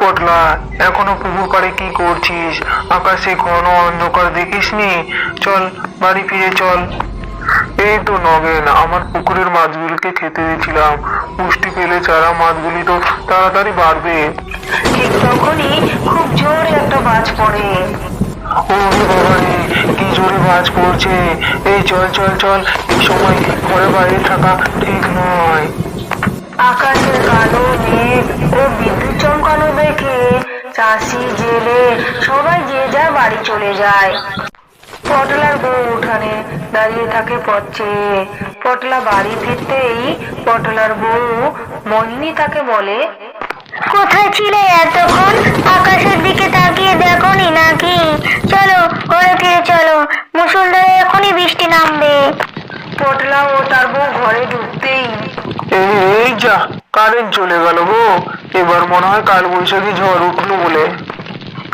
পটলা। এখনও পুকুর পাড়ে কি করছিস? আকাশে ঘন অন্ধকার দেখিসনি? চল, বাড়ি ফিরে চল। এই তো নগেন, আমার পুকুরের মাছগুলিকে খেতে দিয়েছিলাম। পুষ্টি পেলে চারা মাছগুলি তো তাড়াতাড়ি বাড়বে। ঠিক তখনই খুব জোরে একটা বাজ পড়ে। ও কি জোরে বাজ পড়ছে। এই চল চল চল, এই সময় ঘরে বাইরে থাকা ঠিক নয়। আকাশের কালো মেঘ ও বিদ্যুৎ চমকানো দেখে চাষি জেলে সবাই যে যার বাড়ি চলে যায়। পটলার বউ উঠানে দাঁড়িয়ে থাকে পথে। পটলা বাড়ি ফিরতেই পটলার বউ মোহিনী তাকে বলে কোথায় ছিলে এতক্ষণ? আকাশের দিকে তাকিয়ে দেখোনি নাকি? চলো ঘরে ফিরে চলো। মুসুলধারে এখনই বৃষ্টি নামবে। পটলা ও তার বউ ঘরে ঢুকতেই এই এই যা কারেন্ট চলে গেল গো। এবার মনে হয় কাল বৈশাখী ঝড় উঠল বলে।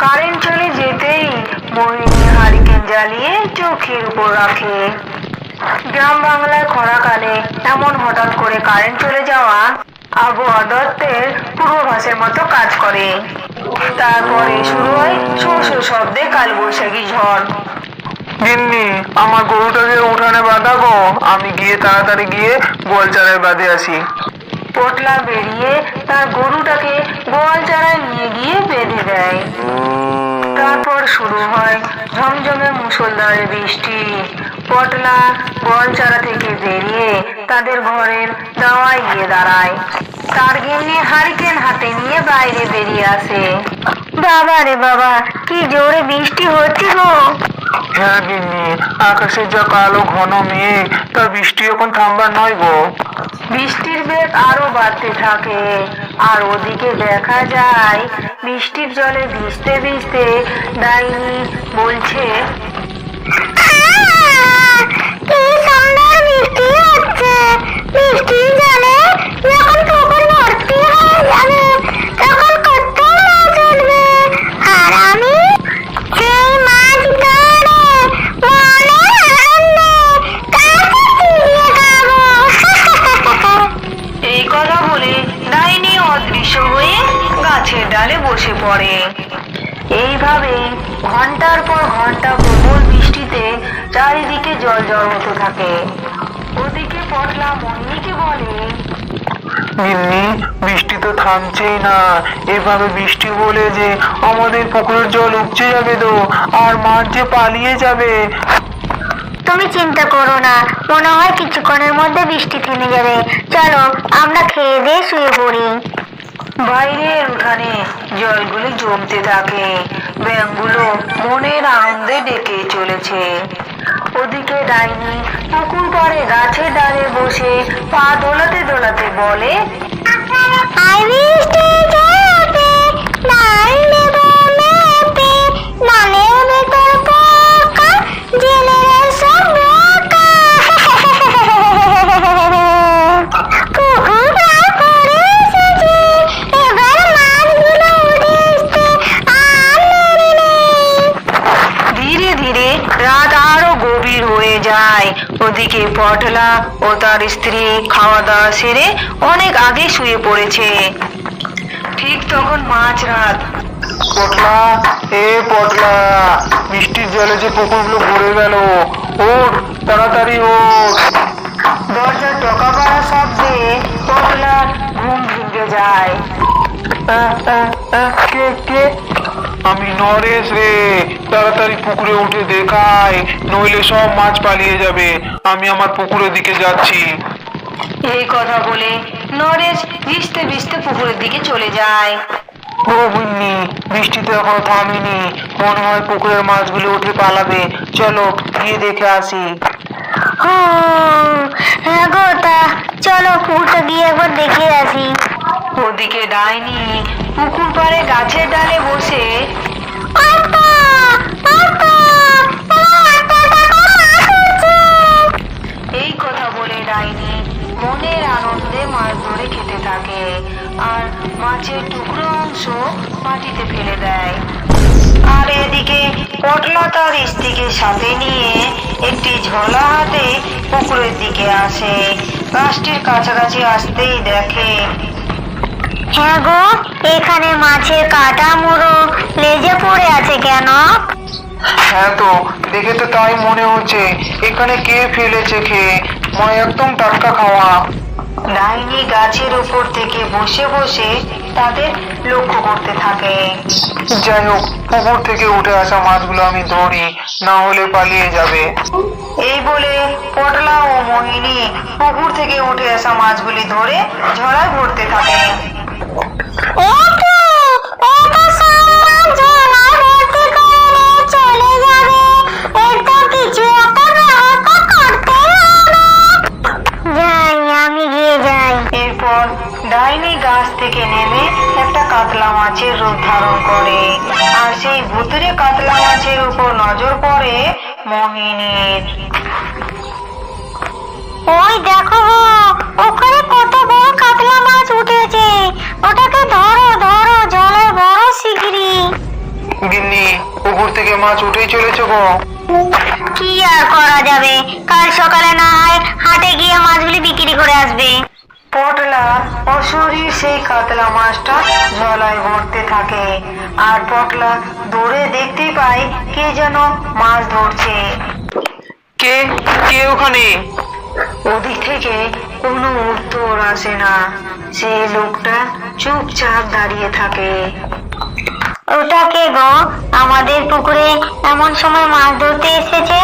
কারেন্ট চলে যেতেই মোহিনী হারিকেন জ্বালিয়ে চোখের উপর রাখে। গ্রাম বাংলায় খরাকালে এমন হঠাৎ করে কারেন্ট চলে যাওয়া আবহাওয়া দত্তের পূর্বাভাসের মতো কাজ করে। তারপরে শুরু হয় শো শো শব্দে কালবৈশাখী ঝড়। গিন্নি, আমার গরুটাকে উঠানে বাঁধা গো আমি গিয়ে তাড়াতাড়ি গিয়ে গোয়াল চারায় বাঁধে আসি। পটলা বেরিয়ে তার গরুটাকে গোয়াল চারায় নিয়ে গিয়ে বেঁধে দেয়। তারপর শুরু হয় ঝমঝমে মুষলধারে বৃষ্টি। পটলা গোয়াল চারা থেকে বেরিয়ে তাদের ঘরের দাওয়ায় গিয়ে দাঁড়ায়। তার গিন্নি হারিকেন হাতে নিয়ে বাইরে বেরিয়ে আসে। বাবা রে বাবা কি জোরে বৃষ্টি হচ্ছে গো। হ্যাঁ গিন্নি আকাশে যা কালো ঘন মেঘ তা বৃষ্টি এখন থামবার নয় গো। বৃষ্টির বেগ আরও বাড়তে থাকে আর ওদিকে দেখা যায় বৃষ্টির জলে ভিজতে ভিজতে ডাইনি বলছে কি সুন্দর বৃষ্টি হচ্ছে। বৃষ্টির জলে যখন এই কথা বলে ডাইনি অদৃশ্য হয়ে গাছের ডালে বসে পড়ে। এইভাবে ঘণ্টার পর ঘণ্টা প্রবল বৃষ্টিতে চারিদিকে জল হতে থাকে। ওদিকে পটলা মন্নিকে বলে গিন্নি বৃষ্টি তো থামছেই না। এভাবে বৃষ্টি বলে যে আমাদের পুকুরের জল উপচে যাবে তো আর মাছ যে পালিয়ে যাবে। তুমি চিন্তা করো না মনে হয় কিছুক্ষণের মধ্যে বৃষ্টি থেমে যাবে। চলো আমরা খেয়ে দিয়ে শুয়ে পড়ি। বাইরের উঠানে জলগুলি জমতে থাকে। ব্যাঙগুলো মনের আনন্দে ডেকে চলেছে। ওদিকে ডাইনি পুকুর পাড়ে গাছের ডালে বসে পা দোলাতে দোলাতে বলে বৃষ্টি ঝেঁপে, ডাল দেবো মেপে, ডালের ভেতর পোকা, জেলেরা সব বোকা। পুকুর পার করে এসেছি, এবার মাছগুলো উঠে এসছে, আর দেরি নেই। ধীরে ধীরে রাত আরও গভীর হয়ে যায় ওদিকে পটলা ও তার স্ত্রী খাওয়া দাওয়া সেরে অনেক আগে শুয়ে পড়েছে। ঠিক তখন মাঝ রাত। পটলা এ পটলা বৃষ্টির জলে যে পুকুরগুলো ভরে গেল। ওঠ তাড়াতাড়ি ওঠ। দরজার টকা পাড়া শব্দে পটলার ঘুম ভেঙে যায়। কে কে? আমি নরেশ রে তাড়াতাড়ি পুকুরে উঠে দেখাই নইলে সব মাছ পালিয়ে যাবে। আমি আমার পুকুরের দিকে যাচ্ছি। এই কথা বলে নরেশ ভিজতে ভিজতে পুকুরের দিকে চলে যায়। ও বুন্নি বৃষ্টি তো এখনও থামেনি। মনে হয় পুকুরের মাছগুলো উঠে পালাবে। চলো গিয়ে দেখে আসি। হ্যাঁ গো তা চলো পুকুরটা গিয়ে একবার দেখে আসি। ওদিকে ডাইনি পুকুর পাড়ে গাছের ডালে বসে। এই কথা বলে ডাইনি মনের আনন্দে মাছ ধরে খেতে থাকে আর মাছের টুকরো অংশ মাটিতে ফেলে দেয়। আর এদিকে পটলা তার স্ত্রীকে সাথে নিয়ে একটি ঝোলা হাতে পুকুরের দিকে আসে। গাছটির কাছাকাছি আসতেই দেখে হ্যাঁ গো এখানে মাছের কাটা মুড়ো। লেজে পড়ে আছে কেন? হ্যাঁ তো দেখে তো তাই মনে হচ্ছে। এখানে কে ফেলেছে খেয়ে মনে একদম টাটকা খাওয়া। ডাইনি গাছের উপর থেকে বসে বসে তাদের লক্ষ্য করতে থাকে। যাই হোক পুকুর থেকে উঠে আসা মাছগুলো আমি ধরি না হলে পালিয়ে যাবে। এই বলে পটলা ও মোহিনী পুকুর থেকে উঠে আসা মাছগুলি ধরে ঝড়ায় ভরতে থাকে। ডাইনি গাছ থেকে নেমে একটা কাতলা মাছের রূপ ধারণ করে। আর সেই ভুতুরে কাতলা মাছের উপর নজর পড়ে মোহিনীর। ওই দেখো ওখানে কত বড় কাতলা মাছ উঠেছে। ওটাকে ধরো ধরো জলের বড় শিগগিরি গিন্নি পুকুর থেকে মাছ উঠেই চলেছে গো। কি আর করা যাবে? কাল সকালে না হয় হাটে গিয়ে মাছগুলি বিক্রি করে আসবে। পটলা অশরীর সেই কাতলা মাছটা জলায় ভরতে থাকে। আর পটলা দূরে দেখতেই পায় কে যেন মাছ ধরছে। কে? কে ওখানে? ওদিক থেকে কোনো উত্তর আসে না। সেই লোকটা চুপচাপ দাঁড়িয়ে থাকে। ওটা কে গো? আমাদের পুকুরে এমন সময় মাছ ধরতে এসেছে?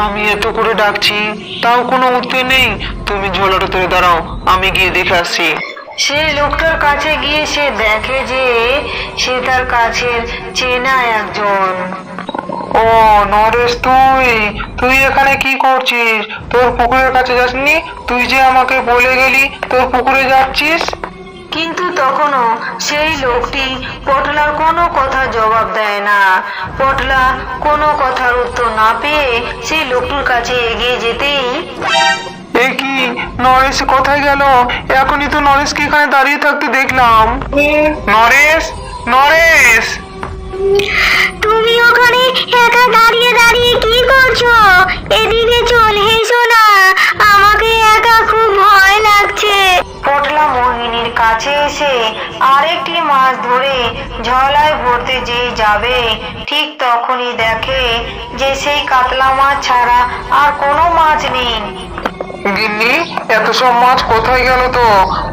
আমি এত করে ডাকছি তাও কোনো উত্তর নেই। তুমি ঝোলাটা তুলে দাঁড়াও আমি গিয়ে দেখে আসছি। সেই লোকটার কাছে গিয়ে সে দেখে যে সে তার কাছের চেনা একজন। ও নরেশ তুই তুই এখানে কি করছিস? তোর পুকুরের কাছে যাসনি? তুই যে আমাকে বলে গেলি তোর পুকুরে যাচ্ছিস? কিন্তু তখনও সেই লোকটি পটলার কোনো কথা জবাব দেয় না। পটলা কোনো কথার উত্তর না পেয়ে সেই লোকটির কাছে এগিয়ে যেতেই এ কি? নরেশ কোথায় গেল? এখনই তো নরেশকে এখানে দাঁড়িয়ে থাকতে দেখলাম। নরেশ? নরেশ? তুমি ওখানে একা দাঁড়িয়ে দাঁড়িয়ে কি করছ? এদিকে চলে এসো না আমাকে একা খুব ভয় লাগছে। পটলা মোহিনীর কাছে এসে আরেকটি মাছ ধরে ঝলায় ভরতে যে যাবে ঠিক তখনই দেখে যে সেই কাতলা মাছ ছাড়া আর কোনো মাছ নেই। গিন্নি এত সব মাছ কোথায় গেল তো?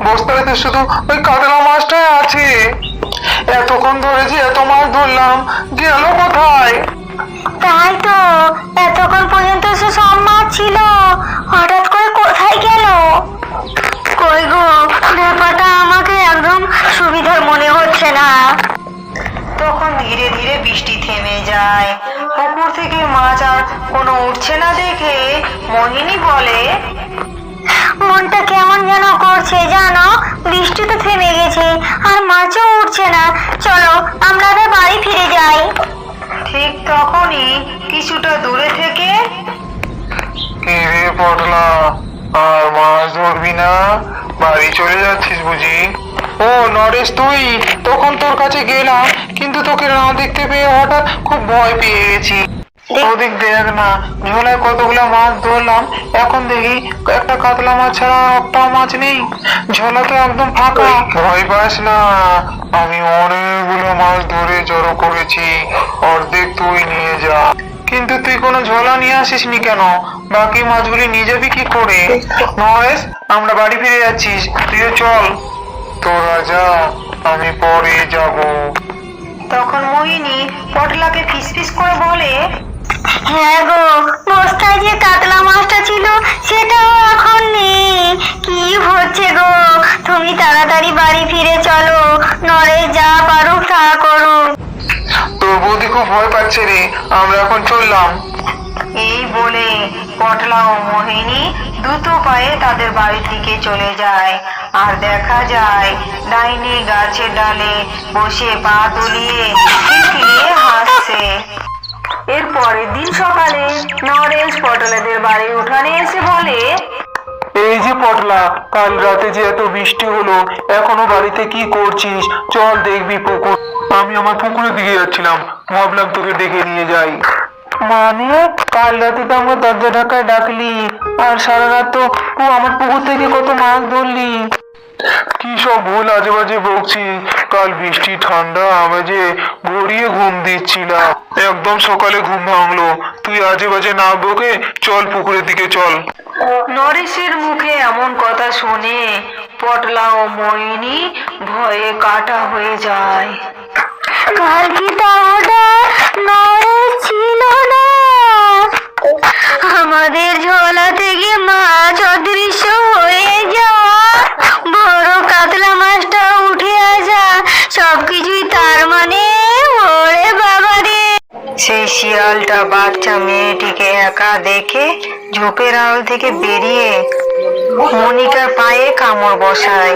বস্তায় তো শুধু ওই কাতলা মাছটাই আছে। এতক্ষণ ধরে যে এত মাছ ধরলাম গেল কোথায়? তাই তো এতক্ষণ পর্যন্ত সে সব মাছ ছিল। হঠাৎ করে কোথায় গেল? কই গো ব্যাপারটা আমাকে একদম সুবিধার মনে হচ্ছে না। তখন ধীরে ধীরে বৃষ্টি থেমে যায়। পুকুর থেকে মাছ আর কোনো উঠছে না দেখে মোহিনী বলে মনটা কেমন যেন করছে জানো? বৃষ্টি তো থেমে গেছে আর মাছও উঠছে না। চলো আমরা আবার বাড়ি ফিরে যাই। ঠিক তখনই কিছুটা দূরে থেকে কি রে পটলা আর মাছ ধরবি না? বাড়ি চলে যাচ্ছিস বুঝি? ও নরেশ তুই তখন তোর কাছে গেলাম কিন্তু তোকে না দেখতে পেয়ে হঠাৎ খুব ভয় পেয়ে গেছি। ওদিক দেখ না। ঝোলায় কতগুলো মাছ ধরলাম এখন দেখি একটা কাতলা মাছ ছাড়া আর একটা মাছ নেই। ঝোলা তো একদম ফাঁকা। ভয় পাস না। আমি অনেকগুলো মাছ ধরে জড়ো করেছি। অর্ধেক তুই নিয়ে যা। কিন্তু তুই কোনো ঝোলা নিয়ে আসিসনি কেন? বাকি মাছগুলি নিয়ে যাবি কি করে? নরেশ আমরা বাড়ি ফিরে যাচ্ছিস তুইও চল। তোরা যা আমি পরে যাব। তখন মোহিনী পটলাকে ফিসফিস করে বলে হ্যাঁ গো বস্তায় যে কাতলা মাছটা ছিল সেটাও এখন নেই। কি হচ্ছে গো? তুমি তাড়াতাড়ি বাড়ি ফিরে চলো নরেশ যা পারুক তা করুক তোর বৌদি খুব ভয় পাচ্ছে রে আমরা এখন চললাম। এই বলে পটলা ও মোহিনী দ্রুত পায়ে তাদের বাড়ির দিকে চলে যায়। আর দেখা যায় ডাইনি গাছের ডালে বসে পা দুলিয়ে হাসছে। এর পরের দিন সকালে নরেশ পটলাদের বাড়ির উঠানে এসে বলে এই যে পটলা কাল রাতে যে এত বৃষ্টি হলো এখনও বাড়িতে কি করছিস? চল দেখবি পুকুর। আমি আমার পুকুরের দিকে যাচ্ছিলাম। ভাবলাম তোকে ডেকে নিয়ে যাই। মানে? কাল রাতে তো আমার দরজা ঢাকায় ডাকলি। আর সারা রাত তো ও আমার পুকুর থেকে কত মাছ ধরলি। কি সব ভুল আজে বাজে বকছি? কাল বৃষ্টি ঠান্ডা আমেজে গড়িয়ে ঘুম দিচ্ছিলাম। একদম সকালে ঘুম ভাঙলো। তুই আজে বাজে না বকে চল পুকুরের দিকে চল। নরেশের মুখে এমন কথা শুনে পটলা ও ময়নি ভয়ে কাটা হয়ে যায়। কাল কি তাহলে নরেশ ছিল না? আমাদের ঝোলা থেকে মাছ অদৃশ্য হয়ে যাওয়া। বড় কাতলা মাছটা উঠে আসা সবকিছুই তার মানে। ওরে বাবা রে সেই শিয়ালটা বাচ্চা মেয়েটিকে একা দেখে ঝোপের আড়াল থেকে বেরিয়ে মনিকার পায়ে কামড় বসায়।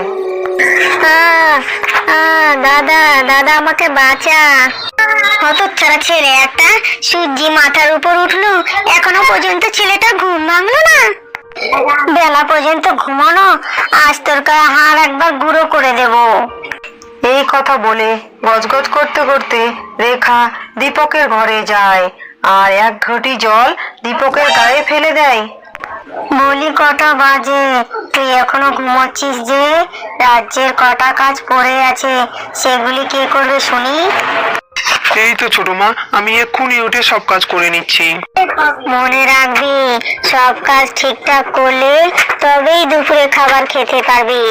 দাদা দাদা আমাকে বাঁচা। হতচ্ছাড়া ছেলে একটা সূর্যি মাথার উপর উঠল এখনও পর্যন্ত ছেলেটা ঘুম ভাঙলো না। বেলা পর্যন্ত ঘুমানো? আজ তোর গায়ে হাড় একবার গুঁড়ো করে দেব। এই কথা বলে গজগজ করতে করতে রেখা দীপকের ঘরে যায়। আর এক ঘটি জল দীপকের গায়ে ফেলে দেয়। বলি কটা বাজে? তুই এখনও ঘুমোচ্ছিস যে? রাজ্যের কটা কাজ পড়ে আছে সেগুলি কে করবে শুনি? এই তো ছোট মা আমি এক্ষুনি উঠে সব কাজ করে নিচ্ছি। মনে রাখবি সব কাজ ঠিকঠাক করলে তবেই দুপুরে খাবার খেতে পারবি।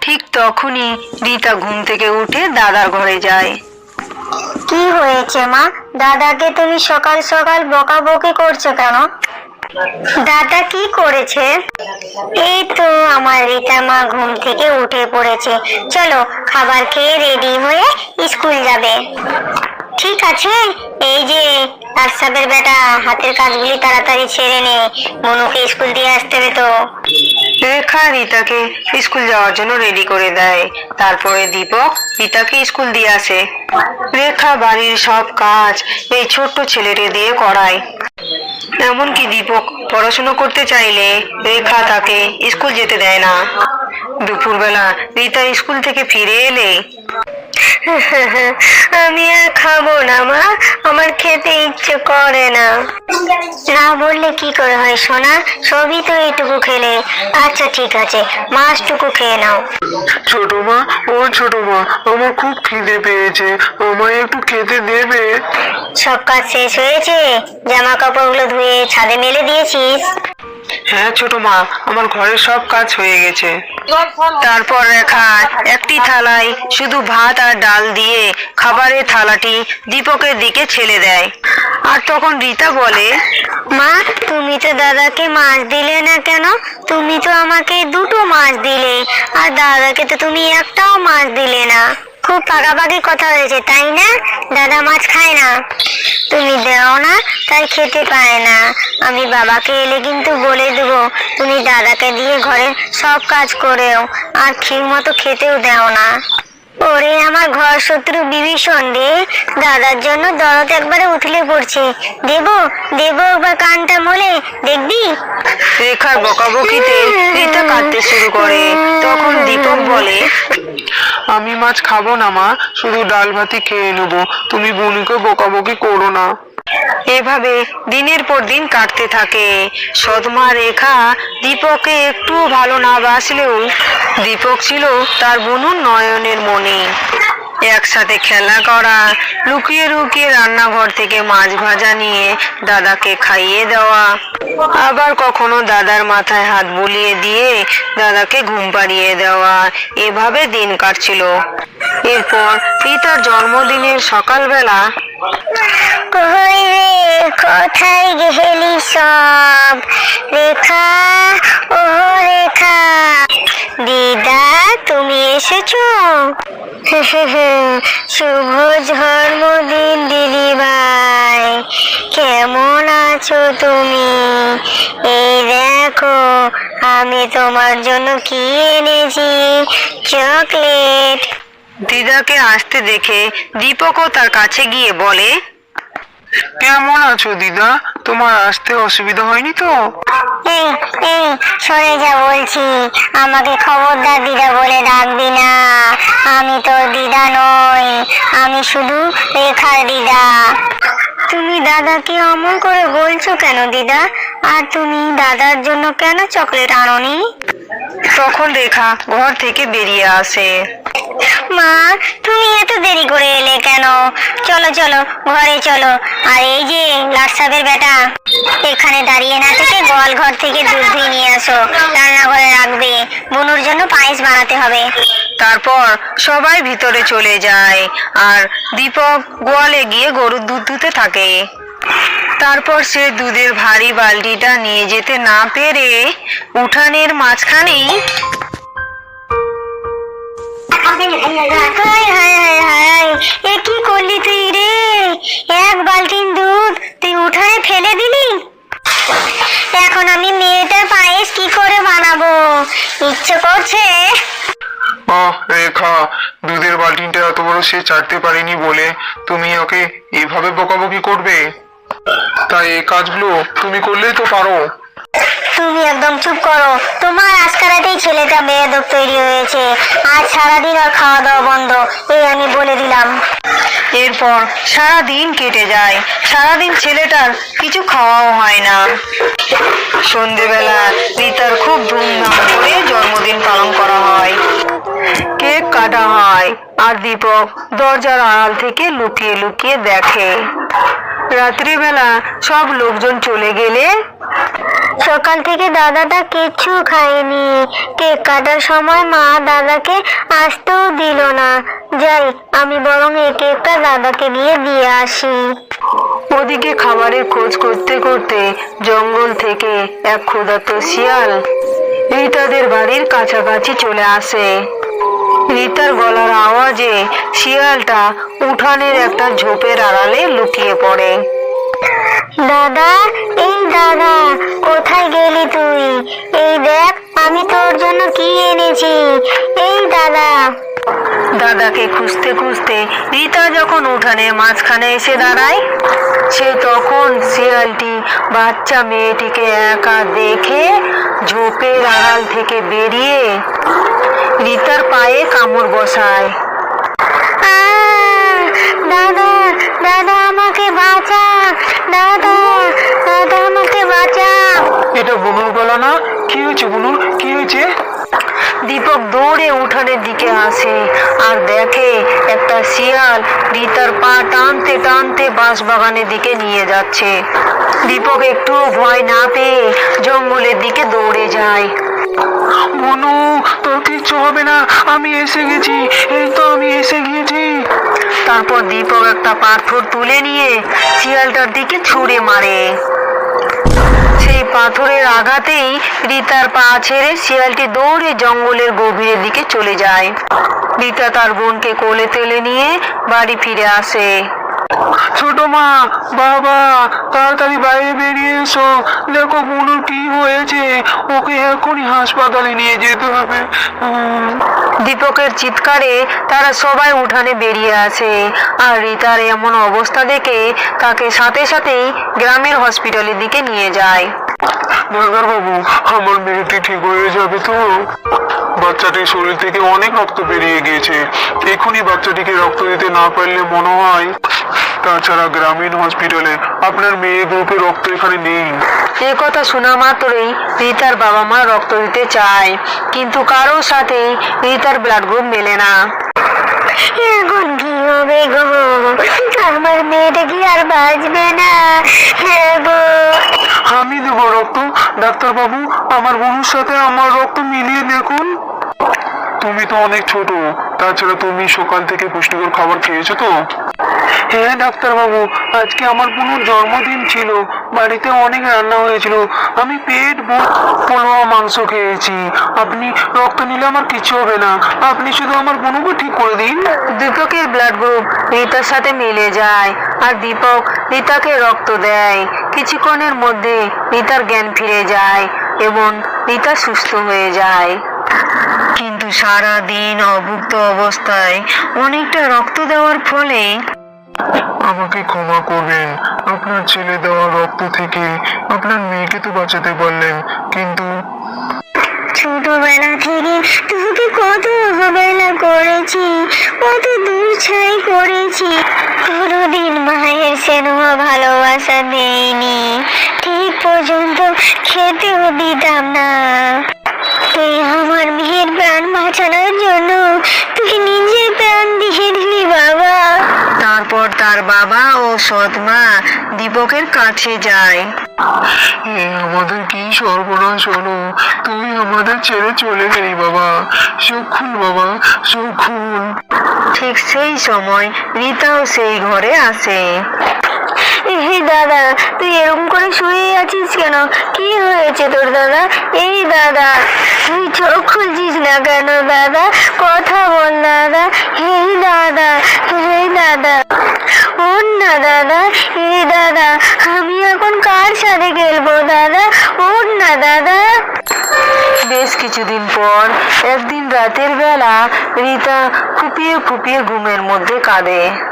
ঠিক তখনই রীতা ঘুম থেকে উঠে দাদার ঘরে যায়। কি হয়েছে মা? দাদাকে তুমি সকাল সকাল বকাবকি করছ কেন? দাদা কি করেছে? এই তো আমার রীতা মা ঘুম থেকে উঠে পড়েছে। চলো খাবার খেয়ে রেডি হয়ে স্কুল যাবে। ঠিক আছে, এই যে আরসাবের বেটা, হাতের কাজগুলি তাড়াতাড়ি ছেড়ে নে। মনুকে স্কুল দিয়ে আসতে হবে তো। রেখা রীতাকে, স্কুল যাওয়ার জন্য রেডি করে দেয়। তারপরে দীপক স্কুল দিয়ে আসে। রেখা বাড়ির সব কাজ এই ছোট্ট ছেলেটি দিয়ে করায়। এমনকি দীপক পড়াশোনা করতে চাইলে রেখা তাকে স্কুল যেতে দেয় না। দুপুরবেলা। রীতা স্কুল থেকে ফিরে এলে আমি আর খাব না মা। আমার খেতে ইচ্ছে করে না। না বললে কি করে হয় সোনা? সবই তো এইটুকু খেলে। আচ্ছা ঠিক আছে। মাছটুকু খেয়ে নাও। ছোট মা ও ছোট মা আমার খুব খিদে পেয়েছে। আমায় একটু খেতে দেবে? সব কাজ শেষ হয়েছে? জামা কাপড়গুলো ধুয়ে ছাদে মেলে দিয়েছিস? হ্যাঁ ছোট মা আমার ঘরের সব কাজ হয়ে গেছে। তারপর রেখা একটি থালায় শুধু ভাত আর ডাল দিয়ে খাবারের থালাটি দীপকের দিকে ছেড়ে দেয়। আর তখন রীতা বলে, মা, তুমি তো দাদাকে মাছ দিলে না কেন? তুমি তো আমাকে দুটো মাছ দিলে আর দাদাকে তো তুমি একটাও মাছ দিলে না। খুব পাকাপাকি কথা হয়েছে, তাই না? দাদা মাছ খায় না। তুমি দেও না, তাই খেতে পায় না। আমি বাবাকে এলে কিন্তু বলে দেবো, তুমি দাদাকে দিয়ে ঘরের সব কাজ করেও, আর ঠিক মতো খেতেও দেও না। ওরে আমার ঘর শত্রু বিভীষণ রে, দাদার জন্য দরদ একবারে উঠলে পড়ছে। দেব দেব একবার কানটা মলে, দেখবি? রেখার বকাবকিতে রীতা কাঁদতে শুরু করে। তখন বলে? আমি মাছ খাব না মা। শুধু ডাল ভাতি খেয়ে নেব। তুমি বুনিকে বকাবকি করো না। এভাবে দিনের পর দিন কাটতে থাকে। সদমা রেখা দীপককে একটুও ভালো না বাসলেও দীপক ছিল তার বুনুর নয়নের মনে। একসাথে খেলা করা, লুকিয়ে লুকিয়ে রান্নাঘর থেকে মাছ ভাজা নিয়ে দাদাকে খাইয়ে দেওয়া। আবার কখনো দাদার মাথায় হাত বুলিয়ে দিয়ে দাদাকে ঘুম পাড়িয়ে দেওয়া। এভাবে দিন কাটছিল। এরপর পিতার জন্মদিনের সকালবেলা কোথায় গেলি সব? রেখা ও রেখা। দিদা তুমি এসেছ? শুভ জন্মদিন দিদি ভাই কেমন আছো তুমি? এই দেখো, আমি তোমার জন্য কি এনেছি? চকলেট। দিদাকে আসতে দেখে দীপকও তার কাছে গিয়ে বলে কেমন আছো, দিদা? তোমার আসতে অসুবিধা হয়নি তো? সরে যা বলছি। আমাকে খবরদার দিদা বলে ডাকবি না। আমি তোর দিদা নই। আমি শুধু রেখার দিদা। তুমি দাদাকে অমন করে বলছো কেন, দিদা? আর তুমি দাদার জন্য কেন চকলেট আনোনি? তখন রেখা ঘর থেকে বেরিয়ে আসে। মা তুমি এত দেরি করে এলে কেন? চলো চলো ঘরে চলো। আর এই যে লাট সাহেবের বেটা এখানে দাঁড়িয়ে না থেকে গোয়াল ঘর থেকে দুধ ধুয়ে নিয়ে আসো। রান্নাঘরে রাখবে। বুনুর জন্য পায়েস বানাতে হবে। তারপর সবাই ভিতরে চলে যায়। আর দীপক গোয়ালে গিয়ে গরুর দুধ দুতে থাকে। তারপর সে দুধের ভারী বালতিটা নিয়ে যেতে না পেরে উঠানের হায় এ কি করলি তুই রে? এক বালতিন দুধ তুই উঠানে ফেলে দিলি? এখন আমি মেয়েটার পায়েস কি করে বানাবো? ইচ্ছে করছে আহ রেখা, দুধের বালতিনটা এত বড় সে চাটতে পারেনি বলে। তুমি ওকে এভাবে বকাবকি করবে? তাই এই কাজগুলো তুমি করলেই তো পারো। তুমি একদম চুপ করো। তোমার আজকারাতেই ছেলেটা বেয়াদব তৈরি হয়েছে। আজ সারাদিন আর খাওয়া দাওয়া বন্ধ। এই আমি বলে দিলাম। এরপর সারা দিন কেটে যায়। সারাদিন ছেলেটার কিছু খাওয়াও হয় না। সন্ধেবেলা রিতার খুব ধুমধাম করে জন্মদিন পালন করা হয়। কেক কাটা হয় আর দীপক দরজার আড়াল থেকে লুকিয়ে লুকিয়ে দেখে। রাত্রিবেলা সব লোকজন চলে গেলে? সকাল থেকে দাদাটা কিচ্ছু খায়নি। কেক কাটার সময় মা দাদাকে আসতেও দিল না। যাই আমি বরং এই কেকটা দাদাকে গিয়ে দিয়ে আসি। ওদিকে খাবারের খোঁজ করতে করতে জঙ্গল থেকে এক ক্ষুধার্ত শিয়াল রিতাদের বাড়ির কাছাকাছি চলে আসে। রিতার গলার আওয়াজে শিয়ালটা উঠানের একটা ঝোপের আড়ালে লুকিয়ে পড়ে। দাদা এই দাদা কোথায় গেলি তুই? এই দেখ আমি তোর জন্য কি এনেছি। এই দাদা। দাদাকে খুঁজতে খুঁজতে রিতা যখন উঠানের মাঝখানে এসে দাঁড়ায় সে তখন শিয়ালটি বাচ্চা মেয়েটিকে একা দেখে ঝোপের আড়াল থেকে বেরিয়ে রিতার পায়ে কামড় বসায়। দাদা দাদা আমাকে বাঁচা দাদা দাদা আমাকে বাঁচা। এটা বুনুর গলা না? কি হয়েছে বুনুর? কি হয়েছে? দীপক দৌড়ে উঠানের দিকে আসে আর দেখে একটা শিয়াল রিতার পা টানতে টানতে বাঁশ বাগানের দিকে নিয়ে যাচ্ছে। দীপক একটু ভয় না পেয়ে জঙ্গলের দিকে দৌড়ে যায়। বুনু তোর কিচ্ছু হবে না। আমি এসে গেছি। এই তো আমি এসে গিয়েছি তারপর দীপক একটা পাথর তুলে নিয়ে শিয়ালটার দিকে ছুঁড়ে মারে। সেই পাথরের আঘাতেই রিতার পা ছেড়ে শিয়ালটি দৌড়ে জঙ্গলের গভীরের দিকে চলে যায়। রিতা তার বোনকে কোলে তেলে নিয়ে বাড়ি ফিরে আসে। ছোট মা বাবা তাড়াতাড়ি বাইরে বেরিয়ে এসো। দেখো বুনুর কি হয়েছে। ওকে এখনই হাসপাতালে নিয়ে যেতে হবে। দীপকের চিৎকারে তারা সবাই উঠানে বেরিয়ে আসে। আর রিতার এমন অবস্থা দেখে তাকে সাথে সাথেই গ্রামের হসপিটালের দিকে নিয়ে যায়। ডাক্তারবাবু আমার মেয়েটি ঠিক হয়ে যাবে তো? বাচ্চাটির শরীর থেকে অনেক রক্ত বেরিয়ে গিয়েছে। এখনই বাচ্চাটিকে রক্ত দিতে না পারলে মনে হয় তাছাড়া গ্রামীণ হসপিটালে আপনার মেয়ে গ্রুপে রক্ত এখানে নেই। এ কথা শোনা মাত্রই রিতার বাবা মা রক্ত দিতে চায় কিন্তু কারোর সাথে রিতার ব্লাড গ্রুপ মেলে না। এখন কি হবে গো আমার মেয়েটা কি আর বাঁচবে না? হ্যাঁ গো। আমি দেবো রক্ত ডাক্তারবাবু আমার বোনের সাথে আমার রক্ত মিলিয়ে দেখুন। তুমি তো অনেক ছোট, তাছাড়া তুমি সকাল থেকে পুষ্টিকর খাবার খেয়েছো তো? হ্যাঁ ডাক্তারবাবু, আজকে আমার বোনের জন্মদিন ছিল, বাড়িতে অনেক রান্না হয়েছিল, আমি পেট পোলোয়া, মাংস খেয়েছি। আপনি রক্ত নিলে আমার কিছু হবে না, আপনি শুধু আমার বোনকে ঠিক করে দিন। দীপকের ব্লাড গ্রুপ রিতার সাথে মিলে যায়, আর দীপক রিতাকে রক্ত দেয়। কিছুক্ষণের মধ্যে রিতার জ্ঞান ফিরে যায়, এবং রিতা সুস্থ হয়ে যায়। কিন্তু সারা দিন অভুক্ত অবস্থায় অনেকটা রক্ত দেওয়ার ফলে আমাকে ক্ষমা করবেন। আপনার ছেলে দেওয়া রক্ত থেকে আপনার মেয়েকে তো বাঁচাতে পারলেন, কিন্তু ছোটবেলা থেকে তোকে কত অবহেলা করেছি, কত দূর ছাই করেছি। কোনোদিন মায়ের স্নেহ ভালোবাসা দেয়নি ঠিক পর্যন্ত খেতেও দিতাম না। তুই আমার মেয়ের প্রাণ বাঁচানোর জন্য তুই নিজের প্রাণ দিয়ে দিলি বাবা। তারপর তার বাবা ও সৎমা দীপকের কাছে যায়। এ আমাদের কি সর্বনাশ হলো? তুই আমাদের ছেড়ে চলে গেলি বাবা। খুল বাবা খুল ঠিক সেই সময় রীতাও সেই ঘরে আসে। এই দাদা, তুই এরকম করে শুয়ে আছিস কেন? কি হয়েছে তোর দাদা? এই দাদা, তুই চোখ খুলছিস না কেন দাদা? কথা বল দাদা। এই দাদা এই দাদা। ওর না দাদা এই দাদা। আমি এখন কার সাথে খেলব দাদা? ওর না দাদা। বেশ কিছুদিন পর একদিন রাতের বেলা রীতা ফুপিয়ে ফুপিয়ে ঘুমের মধ্যে কাঁদে।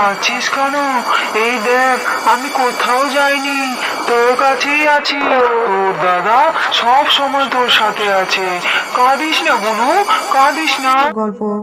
কাঁদছিস কেন? এই দেখ, আমি কোথাও যাইনি। তোর কাছেই আছি। তোর দাদা সব সময় তোর সাথে আছে। কাঁদিস না, বুনু, কাঁদিস না। গল্প